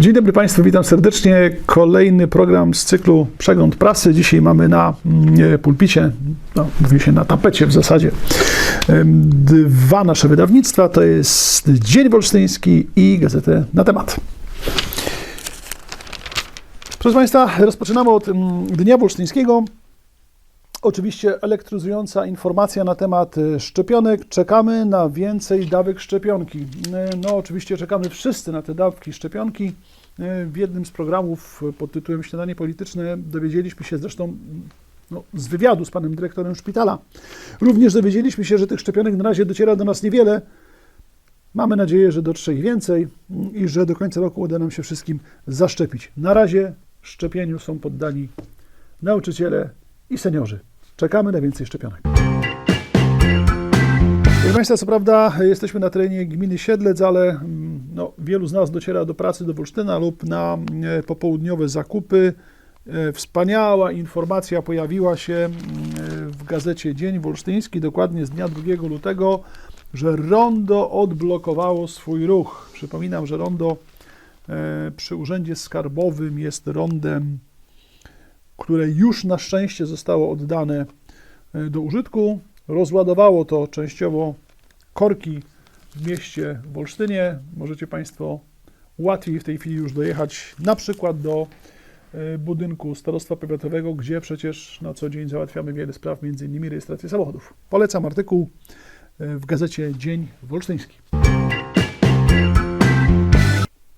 Dzień dobry Państwu, witam serdecznie. Kolejny program z cyklu Przegląd Prasy. Dzisiaj mamy na mm, pulpicie, no, mówi się na tapecie w zasadzie, dwa nasze wydawnictwa. To jest Dzień Wolsztyński i Gazetę na temat. Proszę Państwa, rozpoczynamy od mm, Dnia Wolsztyńskiego. Oczywiście elektryzująca informacja na temat e, szczepionek. Czekamy na więcej dawek szczepionki. E, No, oczywiście czekamy wszyscy na te dawki szczepionki. E, W jednym z programów pod tytułem Śniadanie Polityczne dowiedzieliśmy się zresztą no, z wywiadu z panem dyrektorem szpitala. Również dowiedzieliśmy się, że tych szczepionek na razie dociera do nas niewiele. Mamy nadzieję, że dotrze ich więcej i że do końca roku uda nam się wszystkim zaszczepić. Na razie szczepieniu są poddani nauczyciele i seniorzy. Czekamy na więcej szczepionek. Proszę Państwa, co prawda jesteśmy na terenie gminy Siedlec, ale mm, no, wielu z nas dociera do pracy do Wolsztyna lub na e, popołudniowe zakupy. E, Wspaniała informacja pojawiła się mm, w gazecie Dzień Wolsztyński, dokładnie z dnia 2 lutego, że Rondo odblokowało swój ruch. Przypominam, że Rondo e, przy Urzędzie Skarbowym jest rondem, które już na szczęście zostało oddane e, do użytku. Rozładowało to częściowo korki w mieście w Olsztynie. Możecie Państwo łatwiej w tej chwili już dojechać na przykład do e, budynku Starostwa Powiatowego, gdzie przecież na co dzień załatwiamy wiele spraw, innymi rejestrację samochodów. Polecam artykuł e, w gazecie Dzień Wolsztyński.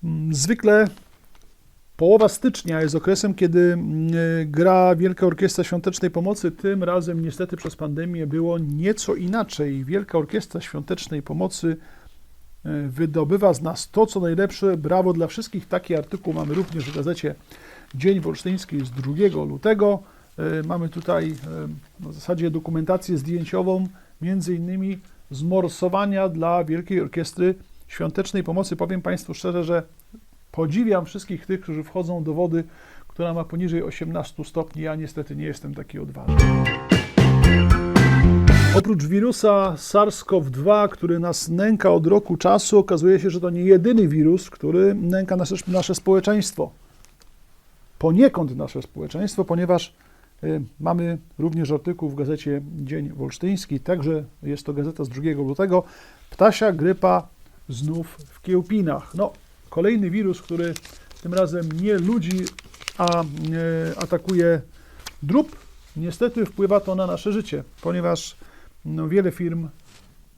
Mm, Zwykle Połowa stycznia jest okresem, kiedy mm, gra Wielka Orkiestra Świątecznej Pomocy. Tym razem niestety przez pandemię było nieco inaczej. Wielka Orkiestra Świątecznej Pomocy e, wydobywa z nas to, co najlepsze. Brawo dla wszystkich. Taki artykuł mamy również w gazecie Dzień Wolsztyński z 2 lutego. E, Mamy tutaj e, w zasadzie dokumentację zdjęciową, między innymi zmorsowania dla Wielkiej Orkiestry Świątecznej Pomocy. Powiem Państwu szczerze, że Podziwiam wszystkich tych, którzy wchodzą do wody, która ma poniżej 18 stopni. Ja niestety nie jestem taki odważny. Oprócz wirusa SARS-CoV-2, który nas nęka od roku czasu, okazuje się, że to nie jedyny wirus, który nęka nasze, nasze społeczeństwo. Poniekąd nasze społeczeństwo, ponieważ y, mamy również artykuł w gazecie Dzień Wolsztyński, także jest to gazeta z 2 lutego. Ptasia grypa znów w Kiełpinach. No, kolejny wirus, który tym razem nie ludzi, a e, atakuje drób. Niestety wpływa to na nasze życie, ponieważ no, wiele firm,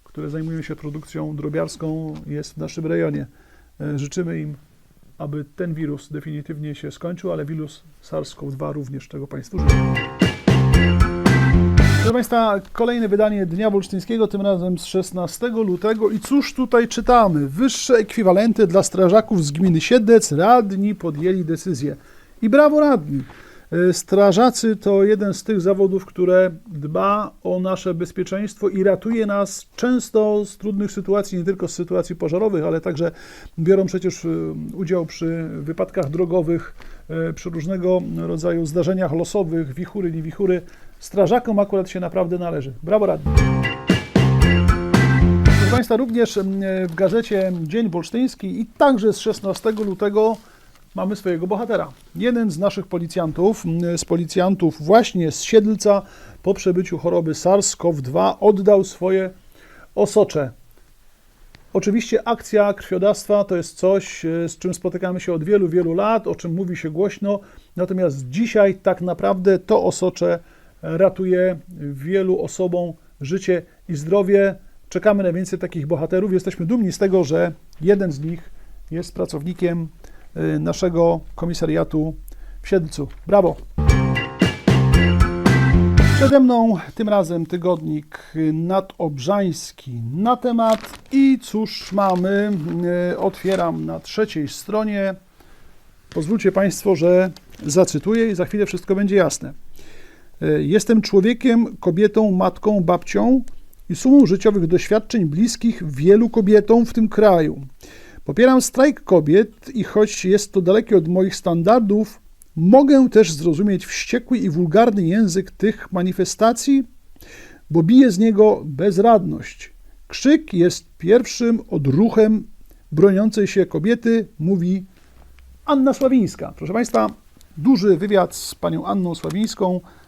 które zajmują się produkcją drobiarską, jest w naszym rejonie. E, Życzymy im, aby ten wirus definitywnie się skończył, ale wirus SARS-CoV-2 również, czego Państwu życzę. Proszę Państwa, kolejne wydanie Dnia Wolsztyńskiego, tym razem z 16 lutego. I cóż tutaj czytamy? Wyższe ekwiwalenty dla strażaków z gminy Siedlec. Radni podjęli decyzję. I brawo radni. E, Strażacy to jeden z tych zawodów, które dba o nasze bezpieczeństwo i ratuje nas często z trudnych sytuacji, nie tylko z sytuacji pożarowych, ale także biorą przecież e, udział przy wypadkach drogowych, e, przy różnego rodzaju zdarzeniach losowych, wichury, nie wichury. Strażakom akurat się naprawdę należy. Brawo radni. Proszę Państwa, również em, w gazecie Dzień Wolsztyński i także z 16 lutego mamy swojego bohatera. Jeden z naszych policjantów, m, z policjantów właśnie z Siedlca po przebyciu choroby SARS-CoV-2 oddał swoje osocze. Oczywiście akcja krwiodawstwa to jest coś, e, z czym spotykamy się od wielu, wielu lat, o czym mówi się głośno, natomiast dzisiaj tak naprawdę to osocze ratuje wielu osobom życie i zdrowie. Czekamy na więcej takich bohaterów. Jesteśmy dumni z tego, że jeden z nich jest pracownikiem y, naszego komisariatu w Siedlcu. Brawo! Przede mną tym razem tygodnik nadobrzański na temat i cóż mamy? Y, Otwieram na trzeciej stronie. Pozwólcie Państwo, że zacytuję i za chwilę wszystko będzie jasne. Y, Jestem człowiekiem, kobietą, matką, babcią i sumą życiowych doświadczeń bliskich wielu kobietom w tym kraju. Popieram strajk kobiet i choć jest to dalekie od moich standardów, mogę też zrozumieć wściekły i wulgarny język tych manifestacji, bo bije z niego bezradność. Krzyk jest pierwszym odruchem broniącej się kobiety, mówi Anna Sławińska. Proszę Państwa, duży wywiad z panią Anną Sławińską, e,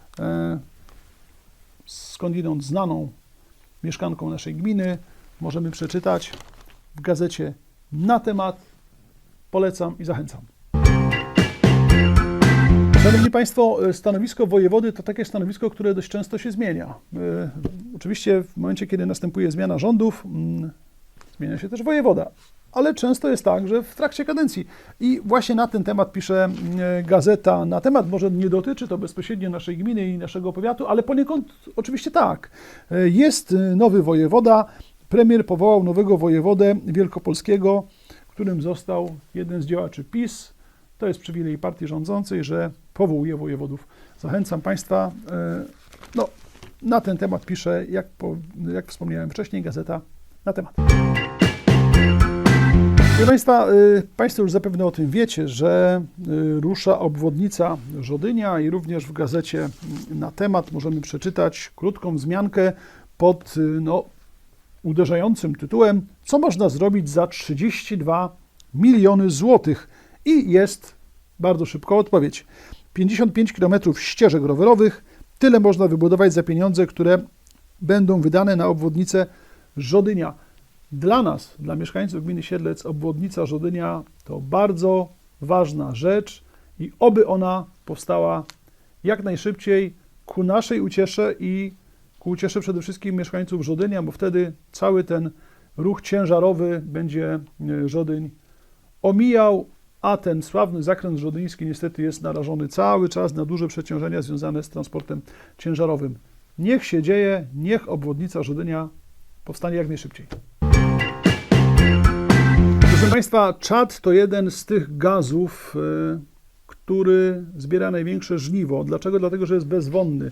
skądinąd znaną mieszkanką naszej gminy. Możemy przeczytać w gazecie na temat. Polecam i zachęcam. Szanowni Państwo, e, stanowisko wojewody to takie stanowisko, które dość często się zmienia. E, Oczywiście w momencie, kiedy następuje zmiana rządów, mm, zmienia się też wojewoda. Ale często jest tak, że w trakcie kadencji. I właśnie na ten temat pisze mm, gazeta. Na temat może nie dotyczy to bezpośrednio naszej gminy i naszego powiatu, ale poniekąd oczywiście tak. E, Jest e, nowy wojewoda. Premier powołał nowego wojewodę wielkopolskiego, którym został jeden z działaczy PiS. To jest przywilej partii rządzącej, że powołuje wojewodów. Zachęcam Państwa. e, No, na ten temat pisze, jak, po, jak wspomniałem wcześniej, gazeta na temat. Proszę Państwa, y, Państwo już zapewne o tym wiecie, że y, rusza obwodnica Żodynia i również w gazecie y, na temat możemy przeczytać krótką wzmiankę pod y, no, uderzającym tytułem Co można zrobić za 32 miliony złotych? I jest bardzo szybko odpowiedź. 55 km ścieżek rowerowych, tyle można wybudować za pieniądze, które będą wydane na obwodnicę Żodynia. Dla nas, dla mieszkańców gminy Siedlec, obwodnica Żodynia to bardzo ważna rzecz i oby ona powstała jak najszybciej ku naszej uciesze i ku uciesze przede wszystkim mieszkańców Żodynia, bo wtedy cały ten ruch ciężarowy będzie e, Żodyń omijał, a ten sławny zakręt żodyński niestety jest narażony cały czas na duże przeciążenia związane z transportem ciężarowym. Niech się dzieje, niech obwodnica Żodynia powstanie jak najszybciej. Państwa, czad to jeden z tych gazów, y, który zbiera największe żniwo. Dlaczego? Dlatego, że jest bezwonny.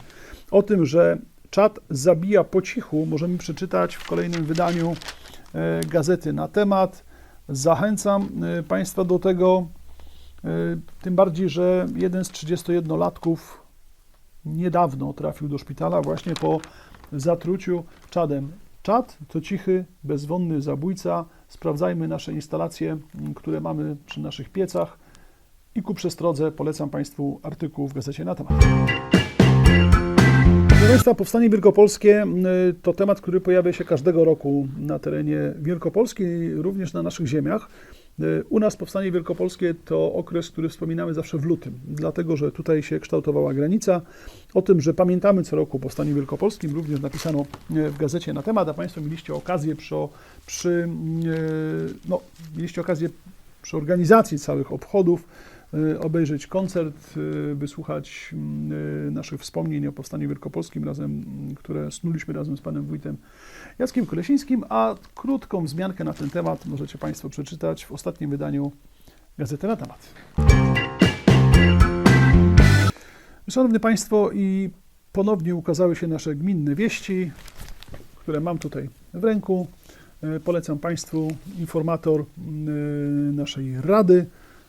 O tym, że czad zabija po cichu, możemy przeczytać w kolejnym wydaniu y, gazety na temat. Zachęcam y, Państwa do tego, tym bardziej, że jeden z 31-latków niedawno trafił do szpitala właśnie po zatruciu czadem. Czad to cichy, bezwonny zabójca. Sprawdzajmy nasze instalacje, m, które mamy przy naszych piecach. I ku przestrodze polecam Państwu artykuł w gazecie na temat. Proszę Państwa, powstanie wielkopolskie m, to temat, który pojawia się każdego roku na terenie Wielkopolski, również na naszych ziemiach. Y, U nas powstanie wielkopolskie to okres, który wspominamy zawsze w lutym, dlatego że tutaj się kształtowała granica. O tym, że pamiętamy co roku o powstaniu wielkopolskim, również napisano y, w gazecie na temat, a Państwo mieliście okazję przy, przy y, no, mieliście okazję przy organizacji całych obchodów obejrzeć koncert, y, wysłuchać y, naszych wspomnień o powstaniu wielkopolskim, razem, y, które snuliśmy razem z panem wójtem Jackiem Kolesińskim, a krótką wzmiankę na ten temat możecie Państwo przeczytać w ostatnim wydaniu Gazety na temat. Szanowni Państwo, i ponownie ukazały się nasze gminne wieści, które mam tutaj w ręku. E, Polecam Państwu informator e, naszej Rady.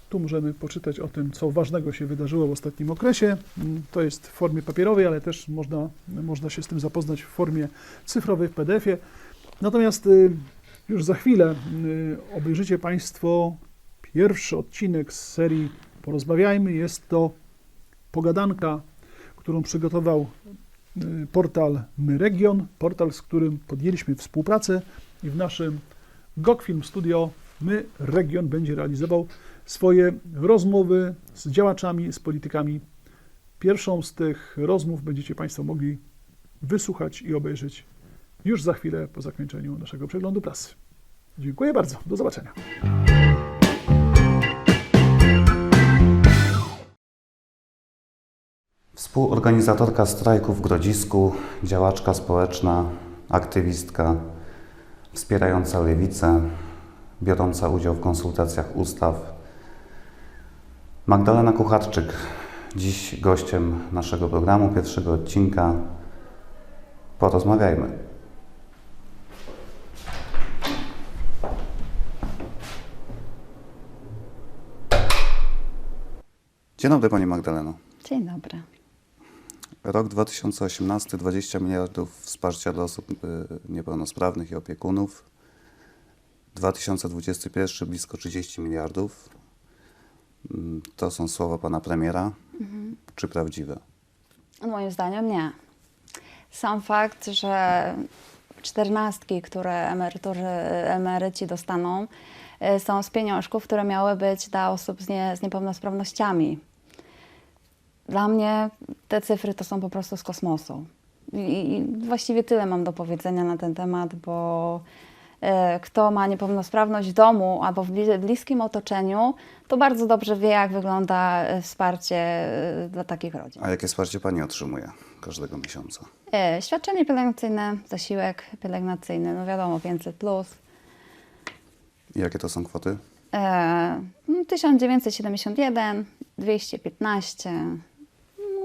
Tu możemy poczytać o tym, co ważnego się wydarzyło w ostatnim okresie. Mm, To jest w formie papierowej, ale też można, można się z tym zapoznać w formie cyfrowej w PDF-ie. Natomiast y, już za chwilę y, obejrzycie Państwo pierwszy odcinek z serii Porozmawiajmy. Jest to pogadanka, którą przygotował y, portal My Region, portal, z którym podjęliśmy współpracę i w naszym GOG Film Studio My Region będzie realizował swoje rozmowy z działaczami, z politykami. Pierwszą z tych rozmów będziecie Państwo mogli wysłuchać i obejrzeć już za chwilę po zakończeniu naszego przeglądu prasy. Dziękuję bardzo. Do zobaczenia. Współorganizatorka strajku w Grodzisku, działaczka społeczna, aktywistka, wspierająca lewicę, biorąca udział w konsultacjach ustaw. Magdalena Kucharczyk, dziś gościem naszego programu, pierwszego odcinka. Porozmawiajmy. Dzień dobry Pani Magdaleno. Dzień dobry. Rok 2018 20 miliardów wsparcia dla osób y, niepełnosprawnych i opiekunów. 2021 blisko 30 miliardów. Mm, To są słowa pana premiera, czy prawdziwe? Moim zdaniem nie. Sam fakt, że czternastki, które emerytury, emeryci dostaną, y, są z pieniążków, które miały być dla osób z, nie, z niepełnosprawnościami. Dla mnie te cyfry to są po prostu z kosmosu. I, i właściwie tyle mam do powiedzenia na ten temat, bo kto ma niepełnosprawność w domu albo w bli- bliskim otoczeniu, to bardzo dobrze wie, jak wygląda e, wsparcie e, dla takich rodzin. A jakie wsparcie pani otrzymuje każdego miesiąca? E, Świadczenie pielęgnacyjne, zasiłek pielęgnacyjny, no wiadomo, 500 plus. I jakie to są kwoty? E, no, 1971, 215,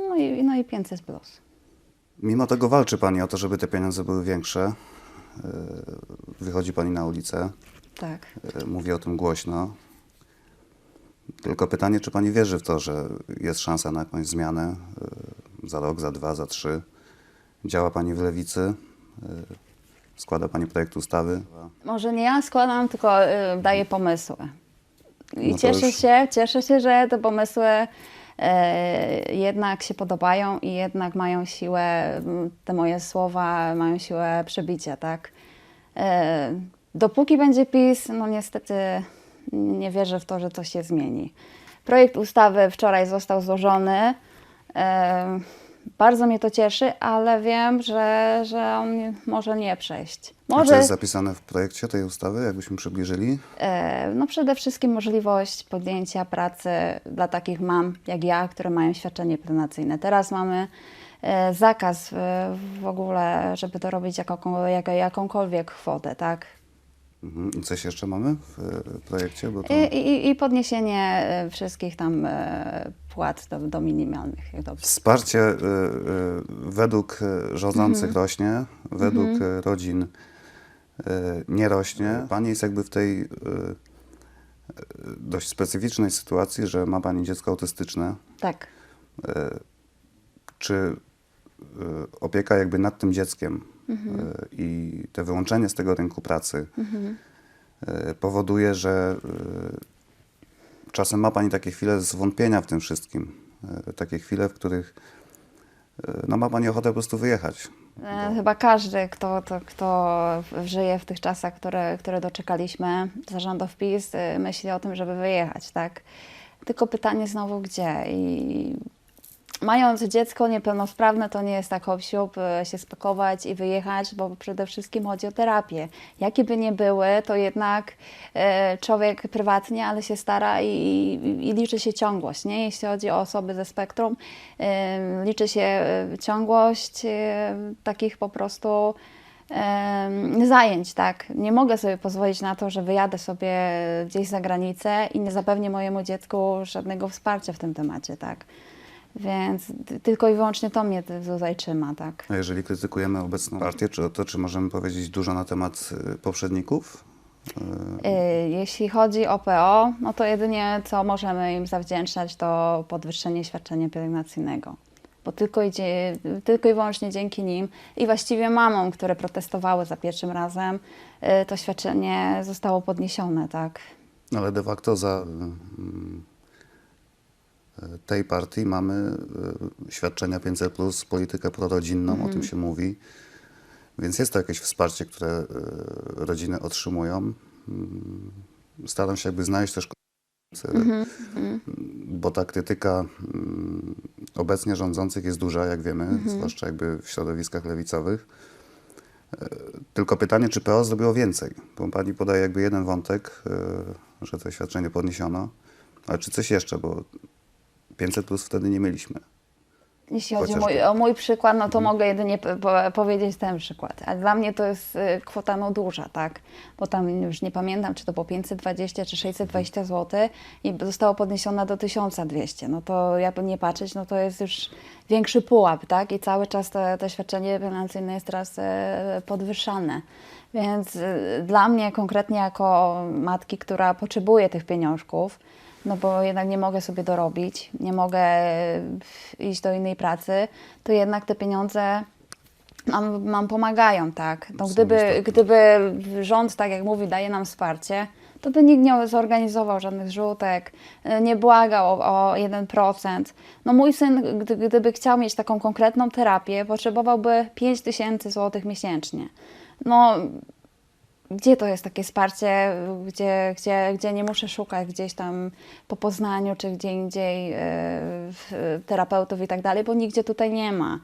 no i, no i 500 plus. Mimo tego walczy pani o to, żeby te pieniądze były większe. Yy, Wychodzi pani na ulicę, Tak. yy, mówi o tym głośno. Tylko pytanie, czy pani wierzy w to, że jest szansa na jakąś zmianę yy, za rok, za dwa, za trzy? Działa pani w lewicy, składa pani projekt ustawy. Może nie ja składam, tylko daję pomysły. I No cieszę już- się, cieszę się, że te pomysły e, jednak się podobają i jednak mają siłę, m, te moje słowa mają siłę przebicia, tak? E, dopóki będzie PiS, no niestety nie wierzę w to, że coś się zmieni. Projekt ustawy wczoraj został złożony. Bardzo mnie to cieszy, ale wiem, że, że on może nie przejść. A co Może, jest zapisane w projekcie tej ustawy, jakbyśmy przybliżyli? e, no przede wszystkim możliwość podjęcia pracy dla takich mam jak ja, które mają świadczenie plenacyjne. Teraz mamy e, zakaz e, w ogóle, żeby to robić jaką, jak, jakąkolwiek kwotę, tak? Mhm. I coś jeszcze mamy w projekcie? Bo to... I, i, i podniesienie e, wszystkich tam e, płat do, do minimalnych. Jak dobrze. Wsparcie y, y, według y, rządzących Mhm. rośnie, według y, rodzin y, nie rośnie. Pani jest jakby w tej y, dość specyficznej sytuacji, że ma Pani dziecko autystyczne. Tak. Y, Czy y, opieka jakby nad tym dzieckiem Mhm. y, i te wyłączenie z tego rynku pracy y, powoduje, że y, czasem ma Pani takie chwile zwątpienia w tym wszystkim. Y, Takie chwile, w których y, no, ma Pani ochotę po prostu wyjechać. E, Chyba każdy, kto, to, kto żyje w tych czasach, które, które doczekaliśmy zarządów PiS, myśli o tym, żeby wyjechać, tak? Tylko pytanie znowu gdzie? I mając dziecko niepełnosprawne, to nie jest tak siup, y, się spakować i wyjechać, bo przede wszystkim chodzi o terapię. Jakie by nie były, to jednak e, człowiek prywatnie, ale się stara i, i, i liczy się ciągłość, nie? Jeśli chodzi o osoby ze spektrum, liczy się e, ciągłość e, takich po prostu zajęć, tak. Nie mogę sobie pozwolić na to, że wyjadę sobie gdzieś za granicę i nie zapewnię mojemu dziecku żadnego wsparcia w tym temacie, tak. Więc tylko i wyłącznie to mnie tutaj trzyma, tak. A jeżeli krytykujemy obecną partię, czy, to czy możemy powiedzieć dużo na temat y, poprzedników? Y, Y, Jeśli chodzi o PO, no to jedynie co możemy im zawdzięczać to podwyższenie świadczenia pielęgnacyjnego. Bo tylko i, tylko i wyłącznie dzięki nim i właściwie mamom, które protestowały za pierwszym razem, to świadczenie zostało podniesione, tak. Ale de facto za y, tej partii mamy y, świadczenia 500, politykę prorodzinną, o tym się mówi. Więc jest to jakieś wsparcie, które y, rodziny otrzymują. Mm, Staram się jakby znaleźć też y, bo ta krytyka mm, obecnie rządzących jest duża, jak wiemy, zwłaszcza jakby w środowiskach lewicowych. E, Tylko pytanie, czy PO zrobiło więcej? Bo pani podaje jakby jeden wątek, e, że to świadczenie podniesiono, ale czy coś jeszcze, bo 500 plus wtedy nie mieliśmy. Jeśli chodzi o mój, o mój przykład, no to mogę jedynie powiedzieć ten przykład. A dla mnie to jest y, kwota no duża, tak? Bo tam już nie pamiętam, czy to było 520 czy 620 zł i zostało podniesione do 1200. No to jakby nie patrzeć, no to jest już większy pułap, tak? I cały czas to, to świadczenie pielęgnacyjne jest teraz e, podwyższane. Więc y, dla mnie konkretnie jako matki, która potrzebuje tych pieniążków, no bo jednak nie mogę sobie dorobić, nie mogę e, iść do innej pracy, to jednak te pieniądze nam, nam pomagają, tak. No gdyby, gdyby rząd, tak jak mówi, daje nam wsparcie, to by nikt nie zorganizował żadnych zrzutek, y, nie błagał o, o 1%. No mój syn, gdy, gdyby chciał mieć taką konkretną terapię, potrzebowałby 5 tysięcy złotych miesięcznie. No, gdzie to jest takie wsparcie, gdzie, gdzie, gdzie nie muszę szukać gdzieś tam po Poznaniu czy gdzie indziej e, w- terapeutów i tak dalej, bo nigdzie tutaj nie ma.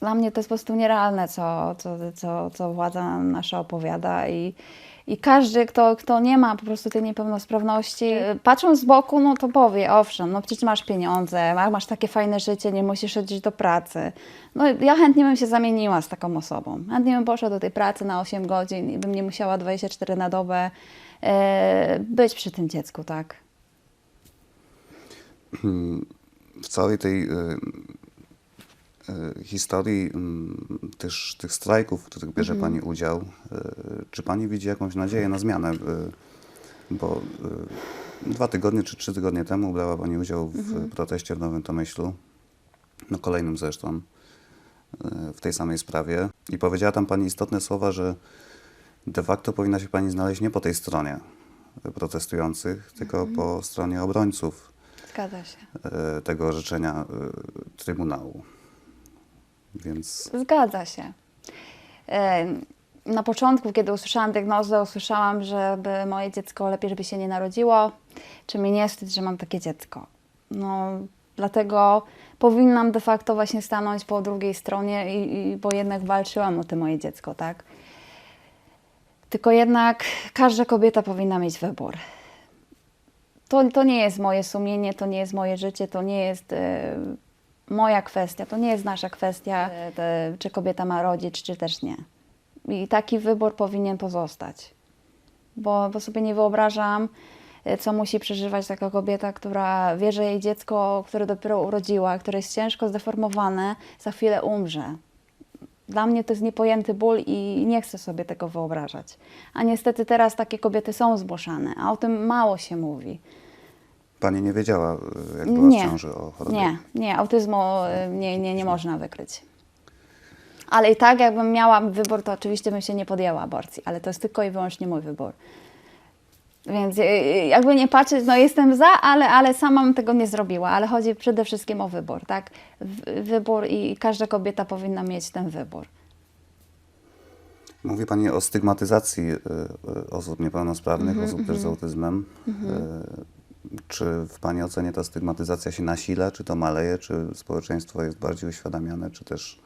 Dla mnie to jest po prostu nierealne, co, co, co, co władza nasza opowiada i, i każdy, kto, kto nie ma po prostu tej niepełnosprawności, e, patrząc z boku, no to powie, owszem, no przecież masz pieniądze, ma- masz takie fajne życie, nie musisz chodzić do pracy. No ja chętnie bym się zamieniła z taką osobą. Chętnie bym poszła do tej pracy na 8 godzin i bym nie musiała 24 na dobę e, być przy tym dziecku, tak? w całej tej y, historii mm, też tych strajków, w których bierze Pani udział, y, czy Pani widzi jakąś nadzieję na zmianę? Y, Bo y, dwa tygodnie czy trzy tygodnie temu brała Pani udział w proteście w Nowym Tomyślu, no kolejnym zresztą, y, w tej samej sprawie i powiedziała tam Pani istotne słowa, że de facto powinna się Pani znaleźć nie po tej stronie protestujących, tylko po stronie obrońców Zgadza się. tego orzeczenia Trybunału. Więc Zgadza się. E, Na początku, kiedy usłyszałam diagnozę, usłyszałam, żeby moje dziecko lepiej, żeby się nie narodziło, czy mi nie wstyd, że mam takie dziecko. No, dlatego powinnam de facto właśnie stanąć po drugiej stronie, i, i, bo jednak walczyłam o to moje dziecko, tak? Tylko jednak każda kobieta powinna mieć wybór. To, to nie jest moje sumienie, to nie jest moje życie, to nie jest e, moja kwestia, to nie jest nasza kwestia, e, te, czy kobieta ma rodzić, czy też nie. I taki wybór powinien pozostać. Bo, bo sobie nie wyobrażam, e, co musi przeżywać taka kobieta, która wie, że jej dziecko, które dopiero urodziła, które jest ciężko zdeformowane, za chwilę umrze. Dla mnie to jest niepojęty ból i nie chcę sobie tego wyobrażać. A niestety teraz takie kobiety są zgłaszane, a o tym mało się mówi. Pani nie wiedziała, e, jak była Nie. w ciąży o chorobie. Nie, nie, autyzmu y, nie, nie, nie można wykryć. Ale i tak, jakbym miała wybór, to oczywiście bym się nie podjęła aborcji, ale to jest tylko i wyłącznie mój wybór. Więc y, jakby nie patrzeć, no jestem za, ale, ale sama bym tego nie zrobiła. Ale chodzi przede wszystkim o wybór, tak? Wybór i każda kobieta powinna mieć ten wybór. Mówi Pani o stygmatyzacji e, e, osób niepełnosprawnych, Mhm, osób też z autyzmem. E, Czy w Pani ocenie ta stygmatyzacja się nasila, czy to maleje, czy społeczeństwo jest bardziej uświadamiane, czy też...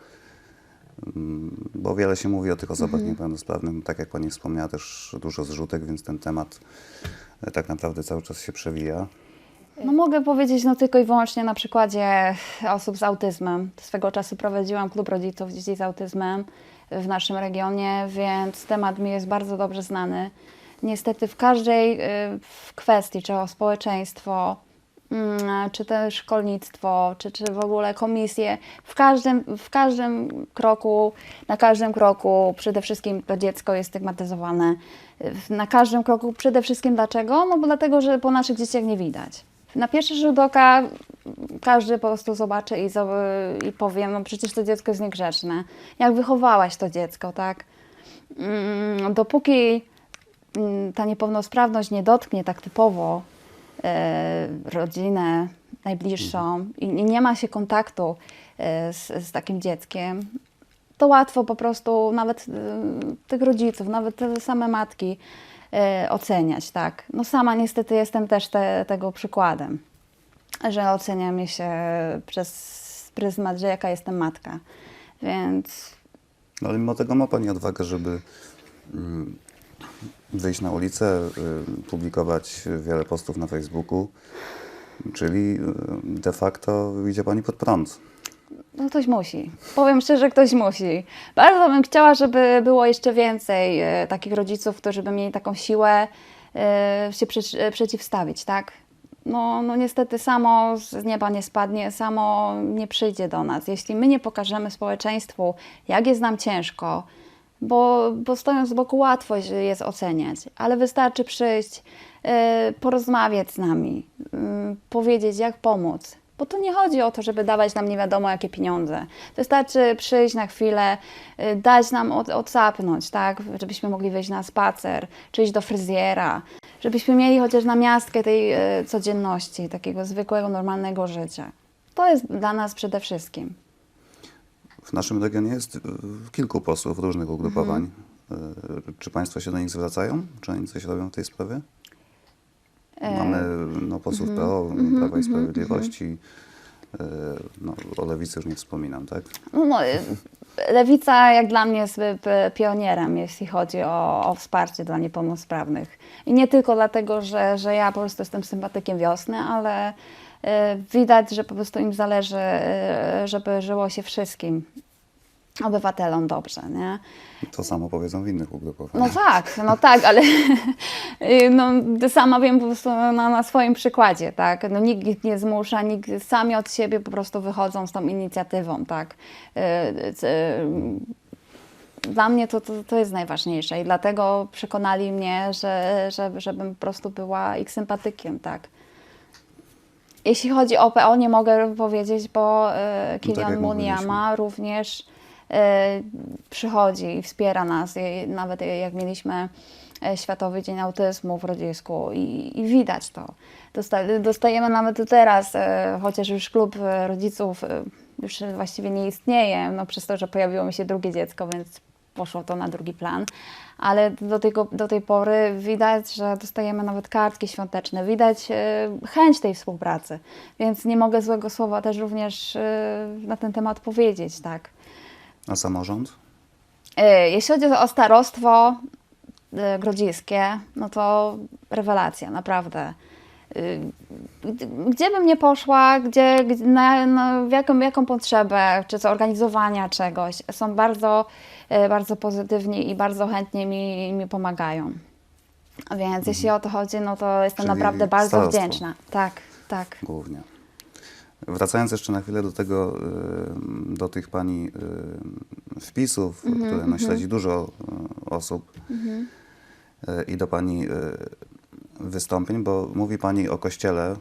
mm, Bo wiele się mówi o tych osobach Mhm. niepełnosprawnych, tak jak Pani wspomniała, też dużo zrzutek, więc ten temat e, tak naprawdę cały czas się przewija. No mogę powiedzieć no tylko i wyłącznie na przykładzie osób z autyzmem. Swego czasu prowadziłam klub rodziców dzieci z autyzmem w naszym regionie, więc temat mi jest bardzo dobrze znany. Niestety w każdej y, w kwestii, czy o społeczeństwo, mm, czy też szkolnictwo, czy, czy w ogóle komisje, w każdym, w każdym kroku, na każdym kroku przede wszystkim to dziecko jest stygmatyzowane. Na każdym kroku przede wszystkim dlaczego? No bo dlatego, że po naszych dzieciach nie widać. Na pierwszy rzut oka każdy po prostu zobaczy i, i powie, no przecież to dziecko jest niegrzeczne. Jak wychowałaś to dziecko, tak? Mm, Dopóki ta niepełnosprawność nie dotknie tak typowo e, rodzinę najbliższą i, i nie ma się kontaktu e, z, z takim dzieckiem, to łatwo po prostu nawet e, tych rodziców, nawet te same matki oceniać, tak. No sama niestety jestem też te, tego przykładem, że ocenia mnie się przez pryzmat, że jaka jestem matka. Więc No, ale mimo tego ma Pani odwagę, żeby mm, wyjść na ulicę, y, publikować wiele postów na Facebooku, czyli y, de facto idzie Pani pod prąd. No ktoś musi. Powiem szczerze, ktoś musi. Bardzo bym chciała, żeby było jeszcze więcej e, takich rodziców, którzy by mieli taką siłę się przeciwstawić, tak? No, no niestety samo z nieba nie spadnie, samo nie przyjdzie do nas. Jeśli my nie pokażemy społeczeństwu, jak jest nam ciężko, bo, bo stojąc z boku łatwo jest oceniać, ale wystarczy przyjść, e, porozmawiać z nami, mm, powiedzieć jak pomóc, Bo to nie chodzi o to, żeby dawać nam nie wiadomo jakie pieniądze. Wystarczy przyjść na chwilę, y, dać nam od, odsapnąć, tak? Żebyśmy mogli wyjść na spacer, czy iść do fryzjera, żebyśmy mieli chociaż na miastkę tej y, codzienności, takiego zwykłego, normalnego życia. To jest dla nas przede wszystkim. W naszym regionie jest y, kilku posłów różnych ugrupowań. Mhm. Y, Czy Państwo się do nich zwracają? Czy oni coś robią w tej sprawie? E, Mamy no, posłów mhm. PO, Prawa i Sprawiedliwości. y, No, o Lewicy już nie wspominam, tak? No, no, Lewica jak dla mnie jest pionierem, jeśli chodzi o, o wsparcie dla niepełnosprawnych. I nie tylko dlatego, że, że ja po prostu jestem sympatykiem wiosny, ale y, widać, że po prostu im zależy, y, żeby żyło się wszystkim obywatelom dobrze, nie? To samo powiedzą w innych ugrupowaniach. No tak, no tak, ale y, no, sama wiem po prostu na, na swoim przykładzie, tak? No, nikt ich nie zmusza, nikt sami od siebie po prostu wychodzą z tą inicjatywą, tak? Y, y, Dla mnie to, to, to jest najważniejsze i dlatego przekonali mnie, że, że, żebym po prostu była ich sympatykiem, tak? Jeśli chodzi o PO, nie mogę powiedzieć, bo Kilian jak Muniama również y, przychodzi i wspiera nas. Nawet jak mieliśmy e, Światowy Dzień Autyzmu w Rodzisku i, i widać to. Dosta, dostajemy nawet teraz, e, chociaż już klub e, rodziców już właściwie nie istnieje, no przez to, że pojawiło mi się drugie dziecko, więc poszło to na drugi plan. Ale do, tego, do tej pory widać, że dostajemy nawet kartki świąteczne, widać chęć tej współpracy, więc nie mogę złego słowa też również na ten temat powiedzieć, tak. A samorząd? E, Jeśli chodzi o starostwo e, grodziskie, no to rewelacja, naprawdę. E, Gdzie bym nie poszła, gdzie, na, na, w, jaką, jaką potrzebę, czy zorganizowania czegoś, są bardzo, bardzo pozytywni i bardzo chętnie mi, mi pomagają. Więc jeśli o to chodzi, no to jestem Czyli naprawdę bardzo starostwo. wdzięczna. Tak, tak. Głównie. Wracając jeszcze na chwilę do tego, y, do tych pani y, wpisów, Mhm, które no, śledzi dużo y, osób y, i do pani wystąpień, bo mówi pani o kościele,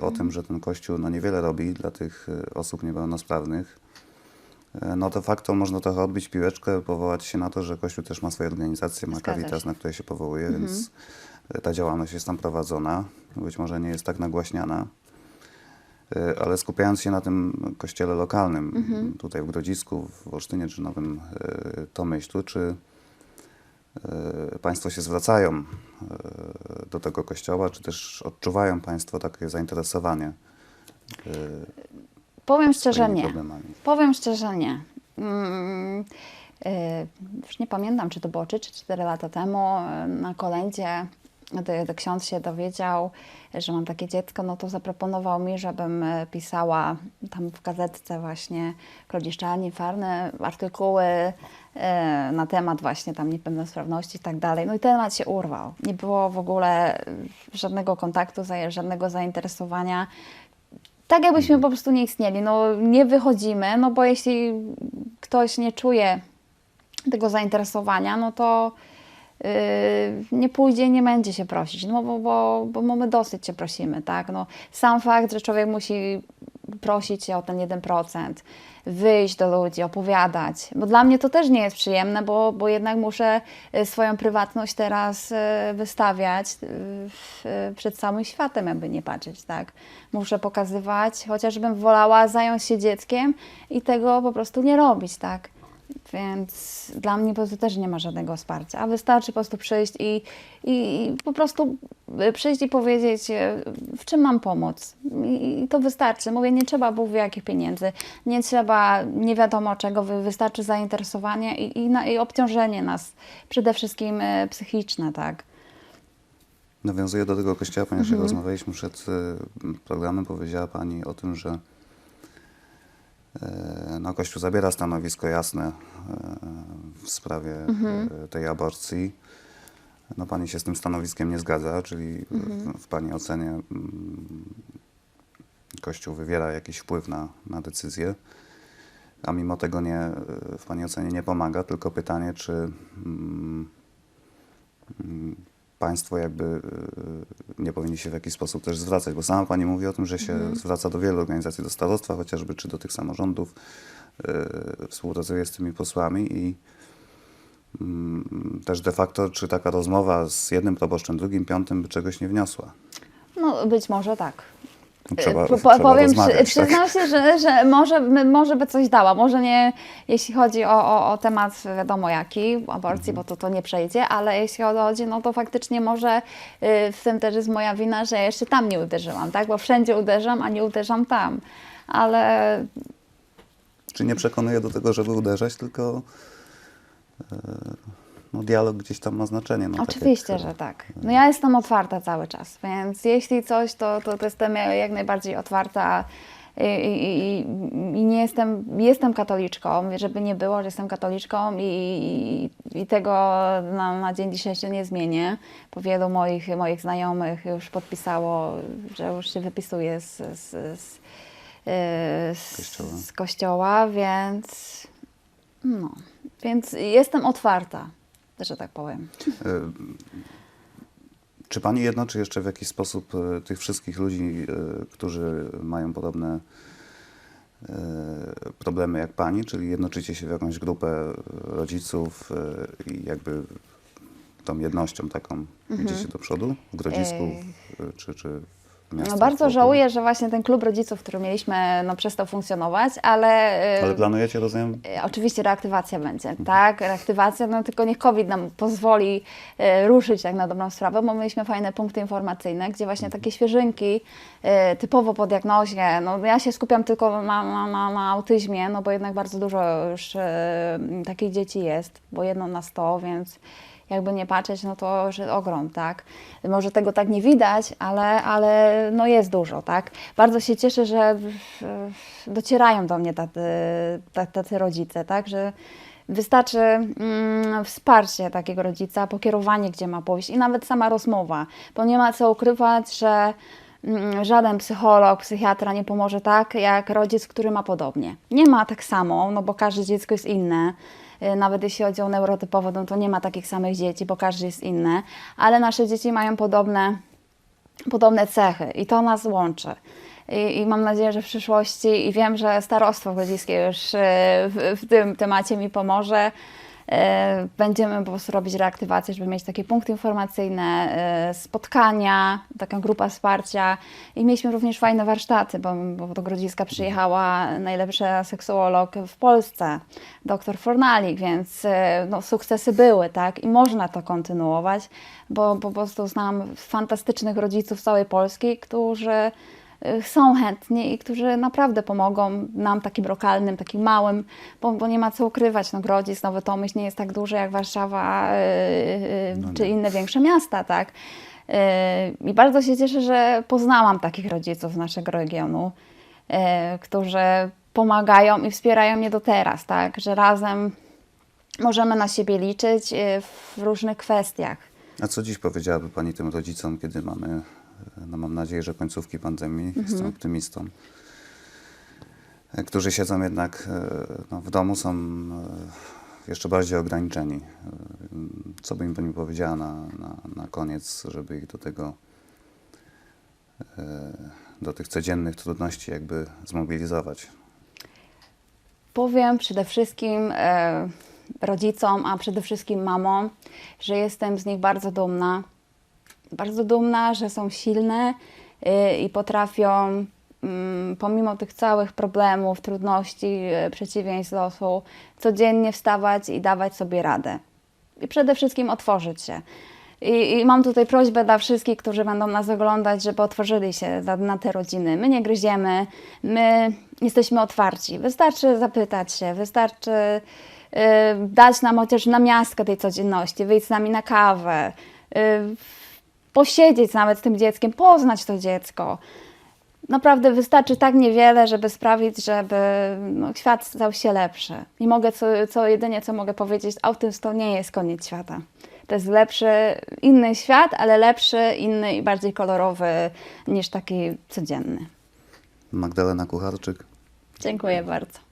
o tym, że ten kościół no, niewiele robi dla tych osób niepełnosprawnych. No to fakto można trochę odbić piłeczkę, powołać się na to, że Kościół też ma swoje organizacje, ma Caritas, na które się powołuje, więc y, ta działalność jest tam prowadzona. Być może nie jest tak nagłaśniana. Y, Ale skupiając się na tym kościele lokalnym, tutaj w Grodzisku, w Olsztynie czy Nowym y, Tomyślu, czy y, Państwo się zwracają do tego kościoła, czy też odczuwają Państwo takie zainteresowanie Powiem szczerze nie. problemami? Powiem szczerze nie. Mm, już nie pamiętam, czy to było 3 czy 4 lata temu na kolędzie, ksiądz się dowiedział, że mam takie dziecko, no to zaproponował mi, żebym y, pisała tam w gazetce właśnie Krodziszczalni, Farny, artykuły y, na temat właśnie tam niepełnosprawności i tak dalej. No i temat się urwał. Nie było w ogóle y, żadnego kontaktu, żadnego zainteresowania tak jakbyśmy po prostu nie istnieli. No, nie wychodzimy, no bo jeśli ktoś nie czuje tego zainteresowania, no to nie pójdzie, nie będzie się prosić, no bo, bo, bo my dosyć się prosimy, tak? No, sam fakt, że człowiek musi prosić się o ten 1%, wyjść do ludzi, opowiadać, bo dla mnie to też nie jest przyjemne, bo, bo jednak muszę y, swoją prywatność teraz y, wystawiać y, przed całym światem, jakby nie patrzeć, tak? Muszę pokazywać, chociażbym wolała zająć się dzieckiem i tego po prostu nie robić, tak? Więc dla mnie po prostu też nie ma żadnego wsparcia, a wystarczy po prostu przyjść i, i, i po prostu y, przyjść i powiedzieć, y, w czym mam pomóc. I, I to wystarczy. Mówię, nie trzeba Bóg wie jakich pieniędzy, nie trzeba nie wiadomo czego, wy- wystarczy zainteresowanie i, i, na, i obciążenie nas, przede wszystkim y, psychiczne, tak. Nawiązuję do tego kościoła, ponieważ Mhm. jak rozmawialiśmy przed programem, powiedziała Pani o tym, że no, Kościół zabiera stanowisko jasne e, w sprawie Mhm. e, tej aborcji. No, pani się z tym stanowiskiem nie zgadza, czyli Mhm. w, w Pani ocenie mm, Kościół wywiera jakiś wpływ na, na decyzję, a mimo tego nie, e, w Pani ocenie nie pomaga, tylko pytanie, czy mm, mm, państwo jakby y, nie powinni się w jakiś sposób też zwracać, bo sama pani mówi o tym, że się Mhm. zwraca do wielu organizacji, do starostwa chociażby, czy do tych samorządów, y, współpracuje z tymi posłami i mm, też de facto, czy taka rozmowa z jednym proboszczem, drugim, piątym by czegoś nie wniosła. No być może tak. Trzeba, Po- trzeba powiem, przy, tak? przyznam się, że, że może, może by coś dała. Może nie, jeśli chodzi o, o, o temat wiadomo jaki, aborcji, Mhm. bo to, to nie przejdzie, ale jeśli chodzi, no to faktycznie może y, w tym też jest moja wina, że jeszcze tam nie uderzyłam, tak? Bo wszędzie uderzam, a nie uderzam tam. Ale Czy nie przekonuje do tego, żeby uderzać, tylko e, no, dialog gdzieś tam ma znaczenie. No, tak Oczywiście, że tak. No ja jestem otwarta cały czas, więc jeśli coś, to, to, to jestem jak najbardziej otwarta i, i, i, nie jestem, jestem katoliczką, żeby nie było, że jestem katoliczką i, i, tego na, na dzień dzisiejszy nie zmienię, bo wielu moich, moich znajomych już podpisało, że już się wypisuje z, z, z, yy, z, Kościoła. z kościoła, więc no, więc jestem otwarta, że tak powiem. E, Czy pani jednoczy jeszcze w jakiś sposób e, tych wszystkich ludzi, e, którzy mają podobne problemy jak pani, czyli jednoczycie się w jakąś grupę rodziców i jakby tą jednością taką idziecie do przodu w Grodzisku czy, czy No bardzo żałuję, że właśnie ten klub rodziców, który mieliśmy, no, przestał funkcjonować, ale, e, Ale planujecie, rozumiem, e, oczywiście reaktywacja będzie, tak? Reaktywacja, no tylko niech COVID nam pozwoli e, ruszyć tak na dobrą sprawę, bo mieliśmy fajne punkty informacyjne, gdzie właśnie takie świeżynki, typowo po diagnozie, no ja się skupiam tylko na, na, na, na autyzmie, no bo jednak bardzo dużo już takich dzieci jest, bo jedno na sto, więc jakby nie patrzeć, no to że ogrom, tak? Może tego tak nie widać, ale, ale no jest dużo, tak? Bardzo się cieszę, że docierają do mnie tacy, ta- tacy rodzice, tak? Że wystarczy mm, wsparcie takiego rodzica, pokierowanie, gdzie ma pójść i nawet sama rozmowa, bo nie ma co ukrywać, że mm, żaden psycholog, psychiatra nie pomoże tak, jak rodzic, który ma podobnie. Nie ma tak samo, no bo każde dziecko jest inne. Y, Nawet jeśli chodzi o neurotypowo, no to nie ma takich samych dzieci, bo każdy jest inny, ale nasze dzieci mają podobne, podobne cechy i to nas łączy. I, I mam nadzieję, że w przyszłości, i wiem, że starostwo grodziskie już y, w, w tym temacie mi pomoże, Będziemy po prostu robić reaktywację, żeby mieć takie punkty informacyjne, e, spotkania, taka grupa wsparcia. I mieliśmy również fajne warsztaty, bo, bo do Grodziska przyjechała najlepsza seksuolog w Polsce, dr Fornalik, więc e, no, sukcesy były, tak, i można to kontynuować, bo po prostu znam fantastycznych rodziców z całej Polski, którzy są chętni i którzy naprawdę pomogą nam takim lokalnym, takim małym, bo, bo nie ma co ukrywać, no Grodzisk, Nowy Tomyśl nie jest tak duży jak Warszawa y, y, No czy inne większe miasta, tak. Y, I bardzo się cieszę, że poznałam takich rodziców z naszego regionu, y, którzy pomagają i wspierają mnie do teraz, tak, że razem możemy na siebie liczyć y, w różnych kwestiach. A co dziś powiedziałaby Pani tym rodzicom, kiedy mamy, no mam nadzieję, że końcówki pandemii, jestem optymistą, którzy siedzą jednak e, no, w domu, są e, jeszcze bardziej ograniczeni. E, Co by im Pani powiedziała na, na, na koniec, żeby ich do tego, do tych codziennych trudności jakby zmobilizować? Powiem przede wszystkim rodzicom, a przede wszystkim mamom, że jestem z nich bardzo dumna. Bardzo dumna, że są silne e, i potrafią mm, pomimo tych całych problemów, trudności, e, przeciwieństw losu, codziennie wstawać i dawać sobie radę. I przede wszystkim otworzyć się. I, I mam tutaj prośbę dla wszystkich, którzy będą nas oglądać, żeby otworzyli się na, na te rodziny. My nie gryziemy, my jesteśmy otwarci. Wystarczy zapytać się, wystarczy y, dać nam chociaż na miastkę tej codzienności, wyjść z nami na kawę, y, posiedzieć nawet z tym dzieckiem, poznać to dziecko. Naprawdę wystarczy tak niewiele, żeby sprawić, żeby no, świat stał się lepszy. I mogę, co, co jedynie co mogę powiedzieć, autyzm to nie jest koniec świata. To jest lepszy, inny świat, ale lepszy, inny i bardziej kolorowy niż taki codzienny. Magdalena Kucharczyk. Dziękuję bardzo.